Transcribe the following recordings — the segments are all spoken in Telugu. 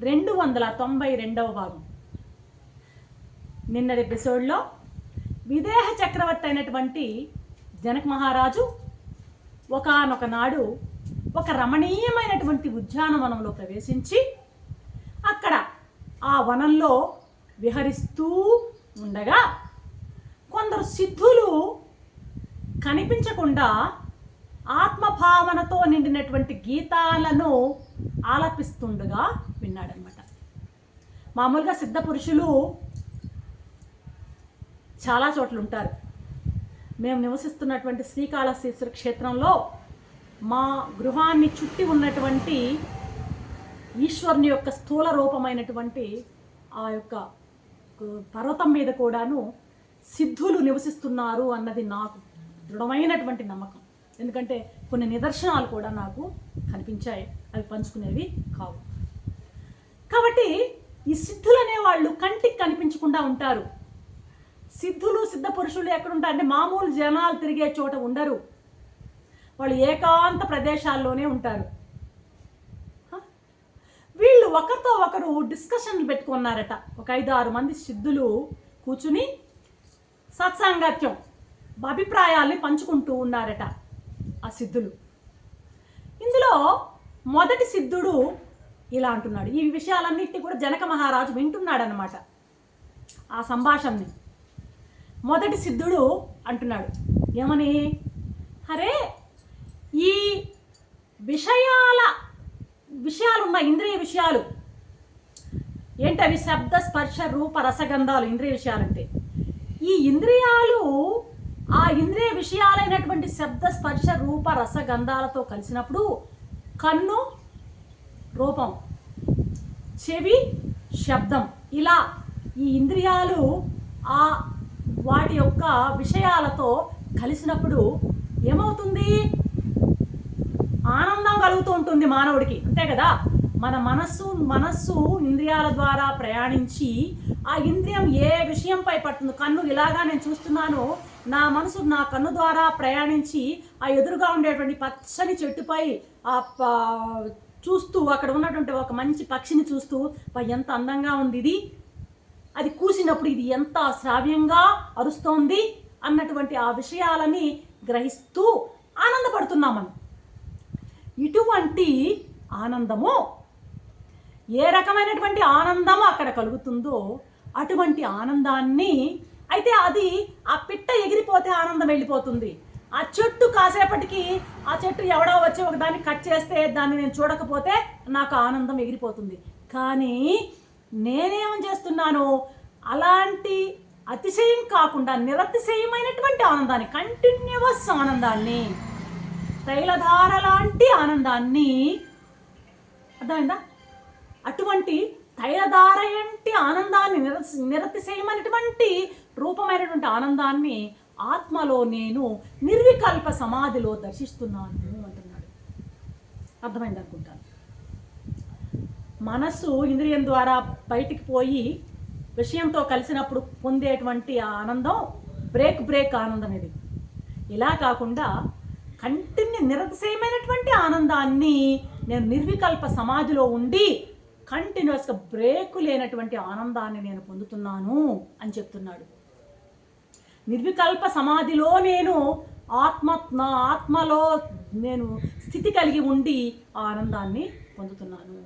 రెండు వందల తొంభై రెండవ భాగం నిన్నటి ఎపిసోడ్లో విదేహ చక్రవర్తి అయినటువంటి జనక మహారాజు ఒకానొక నాడు ఒక రమణీయమైనటువంటి ఉద్యానవనంలో ప్రవేశించి అక్కడ ఆ వనంలో విహరిస్తూ ఉండగా కొందరు సిద్ధులు కనిపించకుండా ఆత్మభావనతో నిండినటువంటి గీతాలను ఆలపిస్తుండగా విన్నాడనమాట మామూలుగా సిద్ధ పురుషులు చాలా చోట్ల ఉంటారు మేము నివసిస్తున్నటువంటి శ్రీకాళహస్తీశ్వర క్షేత్రంలో మా గృహాన్ని చుట్టి ఉన్నటువంటి ఈశ్వరుని యొక్క స్థూల రూపమైనటువంటి ఆ యొక్క పర్వతం మీద కూడాను సిద్ధులు నివసిస్తున్నారు అన్నది నాకు దృఢమైనటువంటి నమ్మకం. ఎందుకంటే కొన్ని నిదర్శనాలు కూడా నాకు కనిపించాయి. అవి పంచుకునేవి కావు. కాబట్టి ఈ సిద్ధులు అనేవాళ్ళు కంటికి కనిపించకుండా ఉంటారు. సిద్ధులు సిద్ధ పురుషులు ఎక్కడుంటారు అంటే మామూలు జనాలు తిరిగే చోట ఉండరు. వాళ్ళు ఏకాంత ప్రదేశాల్లోనే ఉంటారు. వీళ్ళు ఒకరితో ఒకరు డిస్కషన్లు పెట్టుకున్నారట. ఒక ఐదు ఆరు మంది సిద్ధులు కూర్చుని సత్సాంగత్యం అభిప్రాయాల్ని పంచుకుంటూ ఉన్నారట ఆ సిద్ధులు. ఇందులో మొదటి సిద్ధుడు ఇలా అంటున్నాడు. ఈ విషయాలన్నింటినీ కూడా జనక మహారాజు వింటున్నాడనమాట ఆ సంభాషణని. మొదటి సిద్ధుడు అంటున్నాడు. ఏమని? అరే ఈ విషయాల విషయాలున్న ఇంద్రియ విషయాలు. ఏంటవి శబ్ద స్పర్శ రూప రసగంధాలు ఇంద్రియ విషయాలంటే. ఈ ఇంద్రియాలు ఆ ఇంద్రియ విషయాలైనటువంటి శబ్ద స్పర్శ రూప రసగంధాలతో కలిసినప్పుడు కన్ను రూపం చెవి శబ్దం. ఇలా ఈ ఇంద్రియాలు ఆ వాటి యొక్క విషయాలతో కలిసినప్పుడు ఏమవుతుంది? ఆనందం కలుగుతూ ఉంటుంది మానవుడికి. అంతే కదా? మన మనస్సు మనస్సు ఇంద్రియాల ద్వారా ప్రయాణించి ఆ ఇంద్రియం ఏ విషయంపై పడుతుంది కన్ను ఇలాగా నేను చూస్తున్నాను నా మనసు నా కన్ను ద్వారా ప్రయాణించి ఆ ఎదురుగా ఉండేటువంటి పచ్చని చెట్టుపై ఆ చూస్తూ అక్కడ ఉన్నటువంటి ఒక మంచి పక్షిని చూస్తూ ఎంత అందంగా ఉంది ఇది. అది కూసినప్పుడు ఇది ఎంత శ్రావ్యంగా అరుస్తోంది అన్నటువంటి ఆ విషయాలని గ్రహిస్తూ ఆనందపడుతున్నాం మనం ఇటువంటి ఆనందము ఏ రకమైనటువంటి ఆనందం అక్కడ కలుగుతుందో అటువంటి ఆనందాన్ని అయితే అది ఆ పిట్ట ఎగిరిపోతే ఆనందం వెళ్ళిపోతుంది. ఆ చెట్టు కాసేపటికి ఆ చెట్టు ఎవడో వచ్చి ఒక దాన్ని కట్ చేస్తే దాన్ని నేను చూడకపోతే నాకు ఆనందం ఎగిరిపోతుంది. కానీ నేనేం చేస్తున్నాను అలాంటి అతిశయం కాకుండా నిరతిశయమైనటువంటి ఆనందాన్ని కంటిన్యూవస్ ఆనందాన్ని తైలధార లాంటి ఆనందాన్ని అర్థమైందా? అటువంటి తైలధారయంటి ఆనందాన్ని నిర నిరతిశయమైనటువంటి రూపమైనటువంటి ఆనందాన్ని ఆత్మలో నేను నిర్వికల్ప సమాధిలో దర్శిస్తున్నాను అంటున్నాడు. అర్థమైంది అనుకుంటాను. మనస్సు ఇంద్రియం ద్వారా బయటికి పోయి విషయంతో కలిసినప్పుడు పొందేటువంటి ఆ ఆనందం బ్రేక్ బ్రేక్ ఆనందం ఇది. ఇలా కాకుండా కంటిన్యూ నిరతిశయమైనటువంటి ఆనందాన్ని నేను నిర్వికల్ప సమాధిలో ఉండి కంటిన్యూస్గా బ్రేక్ లేనటువంటి ఆనందాన్ని నేను పొందుతున్నాను అని చెప్తున్నాడు. నిర్వికల్ప సమాధిలో నేను ఆత్మ నా ఆత్మలో నేను స్థితి కలిగి ఉండి ఆ ఆనందాన్ని పొందుతున్నాను.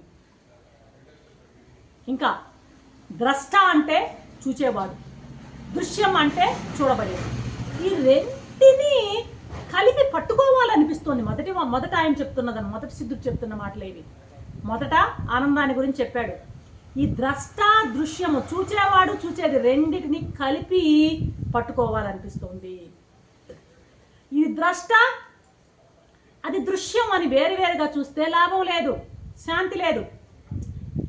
ఇంకా ద్రష్ట అంటే చూచేవాడు దృశ్యం అంటే చూడబడేది ఈ రెంటిని కలిపి పట్టుకోవాలనిపిస్తోంది. మొదటి మొదట ఆయన చెప్తున్నదని మొదటి సిద్ధుడు చెప్తున్న మాటలు ఇవి మొదట ఆనందాన్ని గురించి చెప్పాడు. ఈ ద్రష్ట దృశ్యము చూచేవాడు చూచేది రెండిటిని కలిపి పట్టుకోవాలనిపిస్తుంది. ఇది ద్రష్ట అది దృశ్యం అని వేరు వేరుగా చూస్తే లాభం లేదు శాంతి లేదు.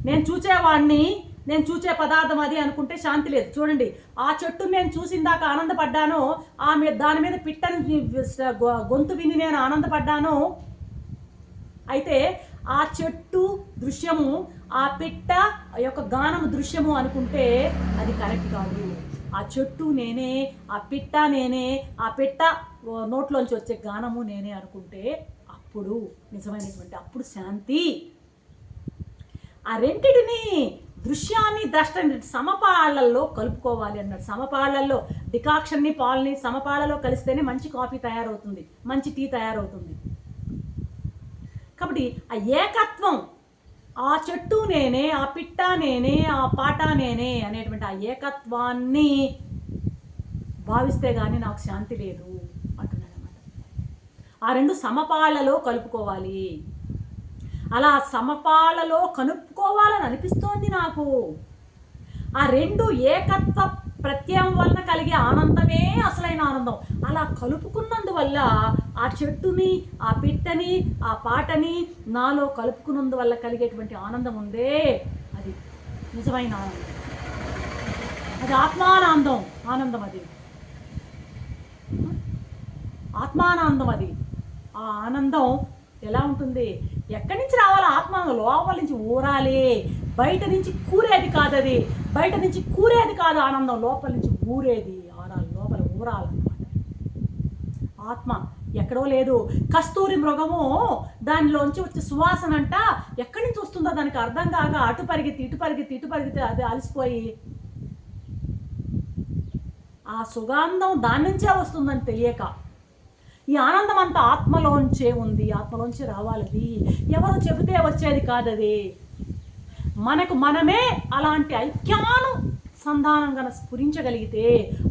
నేను చూచేవాడిని నేను చూచే పదార్థం అది అనుకుంటే శాంతి లేదు. చూడండి ఆ చెట్టు నేను చూసిందాక ఆనందపడ్డాను ఆ మీద దాని మీద పిట్టని గొ- గొంతు విని నేను ఆనందపడ్డాను అయితే ఆ చెట్టు దృశ్యము ఆ పిట్ట యొక్క గానం దృశ్యము అనుకుంటే అది కరెక్ట్ కాదు. ఆ చెట్టు నేనే ఆ పిట్ట నేనే ఆ పిట్ట నోట్లోంచి వచ్చే గానము నేనే అనుకుంటే అప్పుడు నిజమైనటువంటి అప్పుడు శాంతి. ఆ రెంటిటిని దృశ్యాన్ని ద్రష్టని సమపాళ్ళల్లో కలుపుకోవాలి అన్నాడు. సమపాళ్ళల్లో డికాక్షన్ని పాల్ని సమపాళలో కలిస్తేనే మంచి కాఫీ తయారవుతుంది మంచి టీ తయారవుతుంది. కాబట్టి ఆ ఏకత్వం ఆ చెట్టు నేనే ఆ పిట్ట నేనే ఆ పాట నేనే అనేటువంటి ఆ ఏకత్వాన్ని భావిస్తే కానీ నాకు శాంతి లేదు అంటున్నాడు అనమాట ఆ రెండు సమపాళ్ళలో కలుపుకోవాలి. అలా సమపాలలో కనుక్కోవాలని అనిపిస్తోంది నాకు. ఆ రెండు ఏకత్వ ప్రత్యయం వలన కలిగే ఆనందమే అసలైన ఆనందం. అలా కలుపుకున్నందువల్ల ఆ చెట్టుని ఆ పిట్టని ఆ పాటని నాలో కలుపుకున్నందువల్ల కలిగేటువంటి ఆనందం ఉందే. అది నిజమైన ఆనందం. అది ఆత్మానందం. ఆనందం అది. ఆత్మానందం అది. ఆ ఆనందం ఎలా ఉంటుంది? ఎక్కడి నుంచి రావాలి ఆత్మ లోపల నుంచి ఊరాలి. బయట నుంచి కూరేది కాదు అది బయట నుంచి కూరేది కాదు ఆనందం. లోపల నుంచి ఊరేది. ఆడాలి లోపల ఊరాలన్నమాట. ఆత్మ ఎక్కడో లేదు. కస్తూరి మృగము దానిలోంచి వచ్చే సువాసన అంట ఎక్కడి నుంచి వస్తుందో దానికి అర్థం కాక అటు పరిగెత్తి ఇటు పరిగెత్తి ఇటు పరిగెత్తి అది అలసిపోయి ఆ సుగంధం దాని నుంచే వస్తుందని తెలియక ఈ ఆనందం అంతా ఆత్మలోంచే ఉంది ఆత్మలోంచి రావాలది. ఎవరు చెబితే వచ్చేది కాదది. మనకు మనమే అలాంటి ఐక్యాను సంధానం గనక స్ఫురించగలిగితే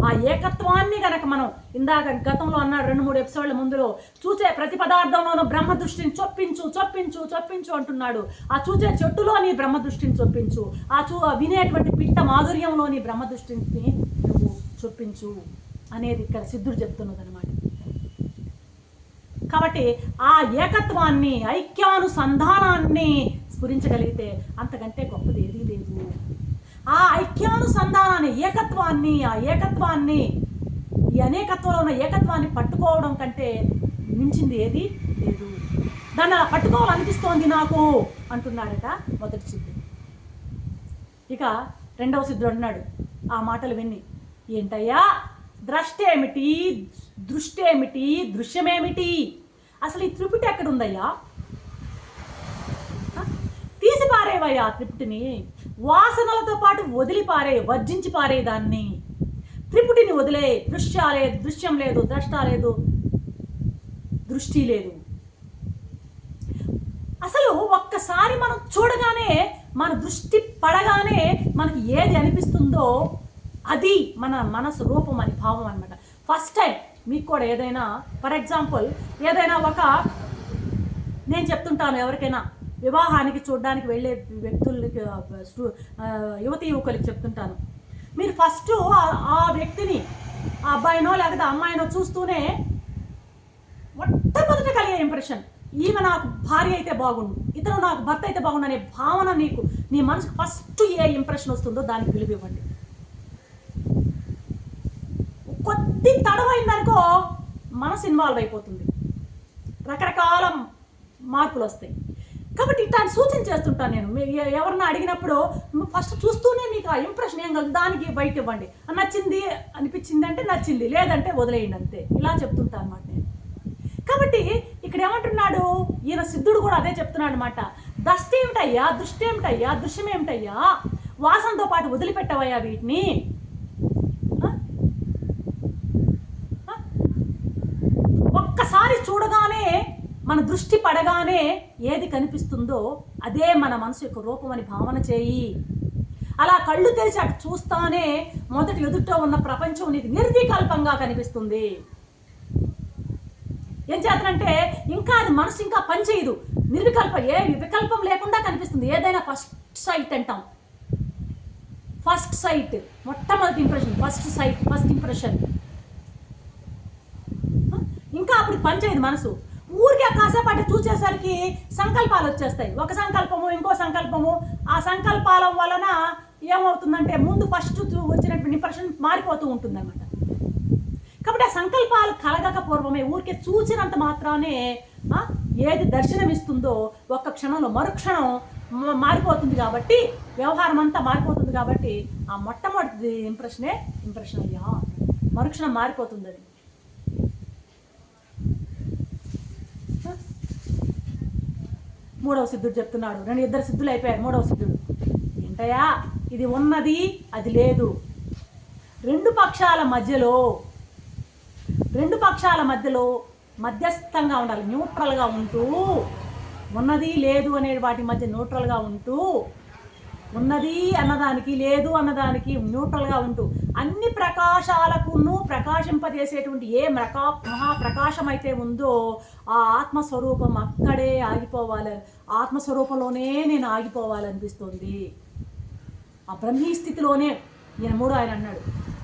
ఆ ఏకత్వాన్ని గనక మనం ఇందాక గతంలో అన్నాడు రెండు మూడు ఎపిసోడ్ల ముందులో చూసే ప్రతి పదార్థంలోనూ బ్రహ్మ దృష్టిని చొప్పించు చొప్పించు చొప్పించు అంటున్నాడు. ఆ చూసే చెట్టులోని బ్రహ్మ దృష్టిని చొప్పించు. ఆ చూ వినేటువంటి పిట్ట మాధుర్యంలోని బ్రహ్మ దృష్టిని నువ్వు చొప్పించు అనేది ఇక్కడ సిద్ధుడు చెప్తున్నదనమాట కాబట్టి ఆ ఏకత్వాన్ని ఐక్యానుసంధానాన్ని స్ఫురించగలిగితే అంతకంటే గొప్పది ఏదీ లేదు. ఆ ఐక్యానుసంధానాన్ని ఏకత్వాన్ని ఆ ఏకత్వాన్ని ఈ అనేకత్వంలో ఉన్న ఏకత్వాన్ని పట్టుకోవడం కంటే మించింది ఏది లేదు. దాన్ని అలా పట్టుకోవాలనిపిస్తోంది నాకు అంటున్నాడట మొదటి సిద్ధుడు ఇక రెండవ సిద్ధుడు అన్నాడు ఆ మాటలు విని ఏంటయ్యా? ద్రష్టేమిటి? ఏమిటి దృష్టి ఏమిటి దృశ్యమేమిటి? అసలు ఈ త్రిపుటి ఎక్కడుందయ్యా? తీసి పారేవయ్యా ఆ త్రిపుటిని? వాసనలతో పాటు వదిలి పారే వర్జించి పారే దాన్ని. త్రిపుటిని వదిలే దృశ్యాలే దృశ్యం లేదు ద్రష్ట లేదు దృష్టి లేదు. అసలు ఒక్కసారి మనం చూడగానే మన దృష్టి పడగానే మనకి ఏది అనిపిస్తుందో అది మన మనసు రూపం అని భావం అనమాట ఫస్ట్ టైం మీకు కూడా ఏదైనా ఫర్ ఎగ్జాంపుల్ ఏదైనా ఒక నేను చెప్తుంటాను ఎవరికైనా వివాహానికి చూడడానికి వెళ్ళే వ్యక్తులకి స్టూ- యువతి యువకులకి చెప్తుంటాను. మీరు ఫస్ట్ ఆ- వ్యక్తిని ఆ అబ్బాయినో లేకపోతే అమ్మాయినో చూస్తూనే మొట్టమొదట కలిగే ఇంప్రెషన్ ఈమె నాకు భార్య అయితే బాగుండు ఇతను నాకు భర్త అయితే బాగుండు అనే భావన నీకు నీ మనసుకు ఫస్ట్ ఏ ఇంప్రెషన్ వస్తుందో దానికి విలువ ఇవ్వండి కొద్ది తడవైందనుకో మనసు ఇన్వాల్వ్ అయిపోతుంది. రకరకాల మార్పులు వస్తాయి. కాబట్టి ఇట్లాంటి సూచన చేస్తుంటాను నేను. మీ- ఎవరన్నా అడిగినప్పుడు ఫస్ట్ చూస్తూనే మీకు ఆ ఇంప్రెషన్ ఏం కలదు దానికి బయట ఇవ్వండి. నచ్చింది అనిపించింది అంటే నచ్చింది. లేదంటే వదిలేయండి అంతే. ఇలా చెప్తుంటాను అనమాట నేను. కాబట్టి ఇక్కడ ఏమంటున్నాడు? ఈయన సిద్ధుడు కూడా అదే చెప్తున్నాడు అనమాట దష్టి ఏమిటయ్యా? దృష్టి ఏమిటయ్యా? దృశ్యం ఏమిటయ్యా? వాసనతో పాటు వదిలిపెట్టవయ్యా వీటిని ఆ? ఆ? ఒక్కసారి చూడగానే మన దృష్టి పడగానే ఏది కనిపిస్తుందో అదే మన మనసు యొక్క రూపం అని భావన చేయి. అలా కళ్ళు తెరిచి అటు చూస్తానే మొదటి ఎదుట ఉన్న ప్రపంచం నీకు నిర్వికల్పంగా కనిపిస్తుంది. ఏం చేతనంటే ఇంకా అది మనసు ఇంకా పనిచేయదు నిర్వికల్ప ఏ వికల్పం లేకుండా కనిపిస్తుంది. ఏదైనా ఫస్ట్ సైట్ అంటాం. ఫస్ట్ సైట్ మొట్టమొదటి impression first sight first impression ఇంకా అప్పుడు పనిచేయదు మనసు. ఊరికే కాసేపాటి చూసేసరికి సంకల్పాలు వచ్చేస్తాయి. ఒక సంకల్పము ఇంకో సంకల్పము. ఆ సంకల్పాల వలన ఏమవుతుందంటే ముందు ఫస్ట్ వచ్చినటువంటి ఇంప్రెషన్ మారిపోతూ ఉంటుంది అనమాట కాబట్టి ఆ సంకల్పాలు కలగక పూర్వమే ఊరికే చూసినంత మాత్రానే ఏది దర్శనమిస్తుందో ఒక్క క్షణంలో మరుక్షణం మారిపోతుంది కాబట్టి వ్యవహారం అంతా మారిపోతుంది కాబట్టి ఆ మొట్టమొదటి ఇంప్రెషనే ఇంప్రెషన్ అయ్యా మరుక్షణం మారిపోతుంది అది. మూడవ సిద్ధుడు చెప్తున్నాడు. రెండు ఇద్దరు సిద్ధులు అయిపోయారు మూడవ సిద్ధుడు. ఏంటయ్యా? ఇది ఉన్నది అది లేదు. రెండు పక్షాల మధ్యలో రెండు పక్షాల మధ్యలో మధ్యస్థంగా ఉండాలి. న్యూట్రల్గా ఉంటూ ఉన్నది లేదు అనే వాటి మధ్య న్యూట్రల్గా ఉంటూ ఉన్నది అన్నదానికి లేదు అన్నదానికి న్యూట్రల్గా ఉంటూ అన్ని ప్రకాశాలకును ప్రకాశింపజేసేటువంటి ఏ మకా మహాప్రకాశం అయితే ఉందో ఆ ఆత్మస్వరూపం అక్కడే ఆగిపోవాలి. ఆత్మస్వరూపంలోనే నేను ఆగిపోవాలనిపిస్తుంది. ఆ బ్రహ్మీ స్థితిలోనే ఈయన మూడు ఆయన అన్నాడు.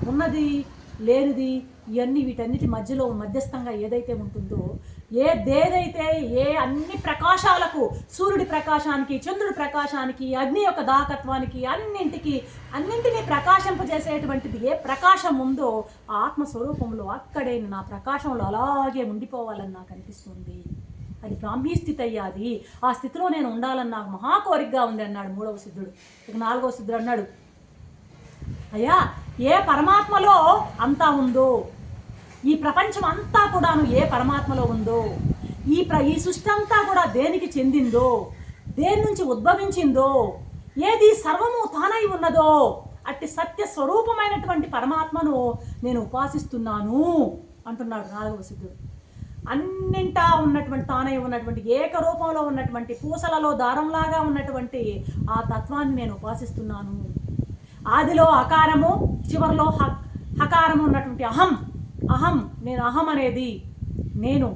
ఉన్నది లేనిది ఇవన్నీ వీటన్నిటి మధ్యలో మధ్యస్థంగా ఏదైతే ఉంటుందో ఏ దేదైతే ఏ అన్ని ప్రకాశాలకు సూర్యుడి ప్రకాశానికి చంద్రుడి ప్రకాశానికి అగ్ని యొక్క దాహకత్వానికి అన్నింటికి అన్నింటినీ ప్రకాశింపజేసేటువంటిది ఏ ప్రకాశం ఉందో ఆ ఆత్మస్వరూపంలో అక్కడే నా ప్రకాశంలో అలాగే ఉండిపోవాలని నాకు అనిపిస్తుంది. అది బ్రాహ్మీ స్థితి అయ్యాది ఆ స్థితిలో నేను ఉండాలని నాకు మహా కోరికగా ఉంది అన్నాడు మూడవ సిద్ధుడు. ఇక నాలుగవ సిద్ధుడు అన్నాడు. అయ్యా ఏ పరమాత్మలో అంతా ఉందో ఈ ప్రపంచం అంతా కూడాను ఏ పరమాత్మలో ఉందో ఈ ప్ర ఈ సృష్టి అంతా కూడా దేనికి చెందిందో దేని నుంచి ఉద్భవించిందో ఏది సర్వము తానై ఉన్నదో అట్టి సత్య స్వరూపమైనటువంటి పరమాత్మను నేను ఉపాసిస్తున్నాను అంటున్నాడు నాలుగవ సిద్ధుడు. అన్నింటా ఉన్నటువంటి తానై ఉన్నటువంటి ఏకరూపంలో ఉన్నటువంటి పూసలలో దారంలాగా ఉన్నటువంటి ఆ తత్వాన్ని నేను ఉపాసిస్తున్నాను. ఆదిలో అకారము చివరిలో హ హకారము ఉన్నటువంటి అహం అహం నేను అహం అనేది నేను.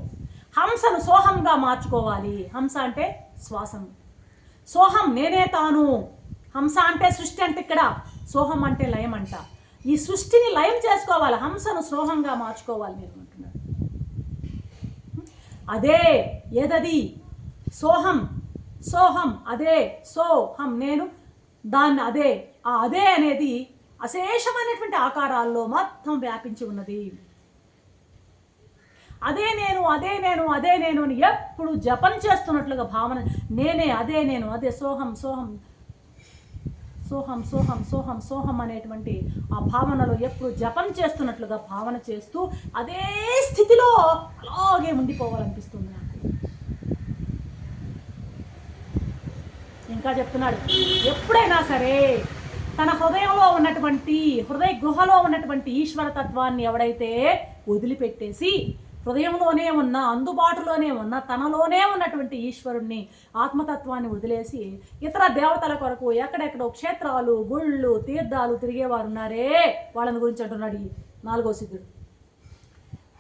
హంసను సోహంగా మార్చుకోవాలి. హంస అంటే శ్వాసం సోహం నేనే తాను. హంస అంటే సృష్టి అంటే ఇక్కడ సోహం అంటే లయం అంట. ఈ సృష్టిని లయం చేసుకోవాలి. హంసను సోహంగా మార్చుకోవాలి నేను అంటున్నాడు అదే ఏదది? సోహం. సోహం అదే. సోహం నేను దాన్ని అదే. ఆ అదే అనేది అశేషమైనటువంటి ఆకారాల్లో మొత్తం వ్యాపించి ఉన్నది. అదే నేను అదే నేను అదే నేను అని ఎప్పుడు జపం చేస్తున్నట్లుగా భావన. నేనే అదే నేను అదే సోహం సోహం. సోహం సోహం సోహం సోహం అనేటువంటి ఆ భావనలో ఎప్పుడు జపం చేస్తున్నట్లుగా భావన చేస్తూ అదే స్థితిలో అలాగే ఉండిపోవాలనిపిస్తుంది నాకు. ఇంకా చెప్తున్నాడు ఎప్పుడైనా సరే తన హృదయంలో ఉన్నటువంటి హృదయ గుహలో ఉన్నటువంటి ఈశ్వర తత్వాన్ని ఎవడైతే వదిలిపెట్టేసి హృదయంలోనే ఉన్న అందుబాటులోనే ఉన్న తనలోనే ఉన్నటువంటి ఈశ్వరుణ్ణి ఆత్మతత్వాన్ని వదిలేసి ఇతర దేవతల కొరకు ఎక్కడెక్కడో క్షేత్రాలు గుళ్ళు తీర్థాలు తిరిగేవారు ఉన్నారే వాళ్ళని గురించి అంటున్నాడు ఈ నాలుగో సిద్ధుడు.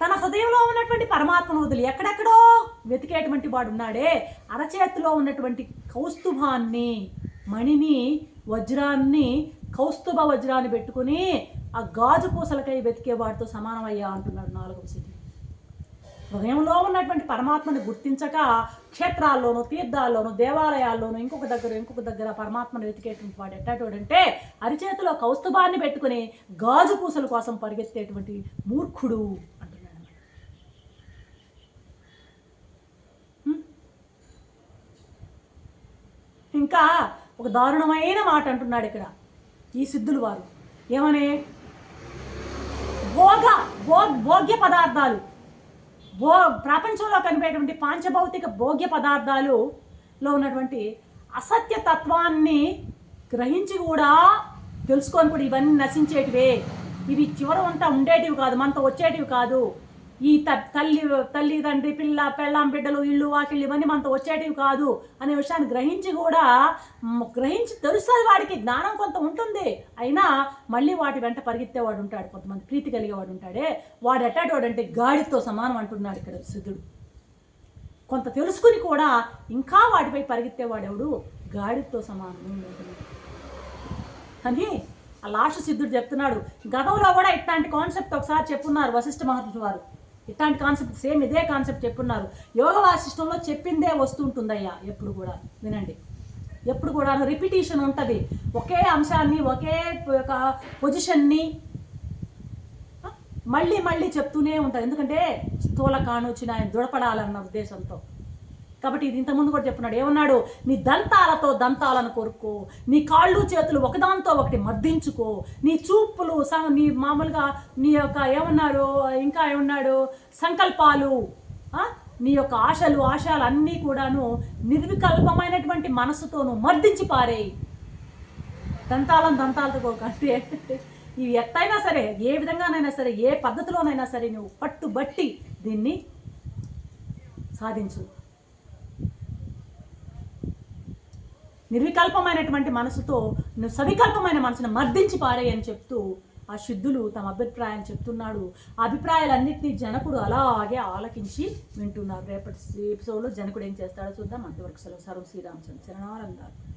తన హృదయంలో ఉన్నటువంటి పరమాత్మను వదిలి ఎక్కడెక్కడో వెతికేటువంటి వాడు ఉన్నాడే. అరచేతిలో ఉన్నటువంటి కౌస్తుభాన్ని మణిని వజ్రాన్ని కౌస్తుభ వజ్రాన్ని పెట్టుకుని ఆ గాజు పూసలకై వెతికే వాడితో సమానమయ్యా అంటున్నాడు నాలుగవ సిద్ధి హృదయంలో ఉన్నటువంటి పరమాత్మని గుర్తించక క్షేత్రాల్లోనూ తీర్థాల్లోనూ దేవాలయాల్లోనూ ఇంకొక దగ్గర ఇంకొక దగ్గర పరమాత్మను వెతికేటువంటి వాడు ఎట్టాటోడంటే అరిచేతిలో కౌస్తుభాన్ని పెట్టుకుని గాజు పూసల కోసం పరిగెత్తేటువంటి మూర్ఖుడు అంటున్నాడు. ఇంకా ఒక దారుణమైన మాట అంటున్నాడు ఇక్కడ ఈ సిద్ధులు వారు. ఏమని? భోగ భో భోగ్య పదార్థాలు. భో ప్రపంచంలో కనిపేటువంటి పాంచభౌతిక భోగ్య పదార్థాలు లో ఉన్నటువంటి అసత్య తత్వాన్ని గ్రహించి కూడా తెలుసుకొని కూడా ఇవన్నీ నశించేటివే. ఇవి చివర ఉంటా ఉండేటివి కాదు మనతో వచ్చేటివి కాదు. ఈ త- తల్లి తల్లి తండ్రి పిల్ల పెళ్ళాం బిడ్డలు ఇల్లు వాకిళ్ళు ఇవన్నీ మనతో వచ్చేటివి కాదు అనే విషయాన్ని గ్రహించి కూడా గ్రహించి తెలుస్తుంది వాడికి. జ్ఞానం కొంత ఉంటుంది. అయినా మళ్ళీ వాటి వెంట పరిగెత్తేవాడు ఉంటాడు. కొంతమంది ప్రీతి కలిగేవాడు ఉంటాడే. వాడు ఎట్టాడోడు అంటే గాడితో సమానం అంటున్నాడు ఇక్కడ సిద్ధుడు. కొంత తెలుసుకుని కూడా ఇంకా వాటిపై పరిగెత్తేవాడు ఎవడు గాడితో సమానం అని ఆ లాస్ట్ సిద్ధుడు చెప్తున్నాడు. గతంలో కూడా ఇట్లాంటి కాన్సెప్ట్ ఒకసారి చెప్పున్నారు వశిష్ఠ మహర్షి వారు. ఇట్లాంటి కాన్సెప్ట్ సేమ్ ఇదే కాన్సెప్ట్ చెప్పున్నారు. యోగ వాసిష్టంలో చెప్పిందే వస్తుంటుందయ్యా ఎప్పుడు కూడా. వినండి. ఎప్పుడు కూడా రిపిటేషన్ ఉంటుంది. ఒకే అంశాన్ని ఒకే ఒక పొజిషన్ని మళ్ళీ మళ్ళీ చెప్తూనే ఉంటుంది ఎందుకంటే స్థూల కాణొచ్చిన ఆయన దృఢపడాలన్న ఉద్దేశంతో. కాబట్టి ఇది ఇంతకుముందు కూడా చెప్తున్నాడు. ఏమన్నాడు? నీ దంతాలతో దంతాలను కొరుక్కో. నీ కాళ్ళు చేతులు ఒకదాంతో ఒకటి మర్దించుకో. నీ చూపులు స- నీ మామూలుగా నీ యొక్క ఏమన్నారు ఇంకా ఏమన్నాడు? సంకల్పాలు నీ యొక్క ఆశలు ఆశలు అన్నీ కూడాను నిర్వికల్పమైనటువంటి మనసుతోను మర్దించి పారేయి. దంతాలను దంతాలతో అంటే ఇవి ఎత్తైనా సరే ఏ విధంగానైనా సరే ఏ పద్ధతిలోనైనా సరే నువ్వు పట్టుబట్టి దీన్ని సాధించు. నిర్వికల్పమైనటువంటి మనసుతో నువ్వు సవికల్పమైన మనసును మర్దించి పారే అని చెప్తూ ఆ శుద్ధులు తమ అభిప్రాయం చెప్తున్నాడు. అభిప్రాయాలన్నింటినీ జనకుడు అలాగే ఆలకించి వింటున్నారు. రేపటి ఎపిసోడ్లో జనకుడు ఏం చేస్తాడో చూద్దాం. అంతవరకు సెలవు. సర్వ శ్రీరామచంద్ర. చరణాలందారు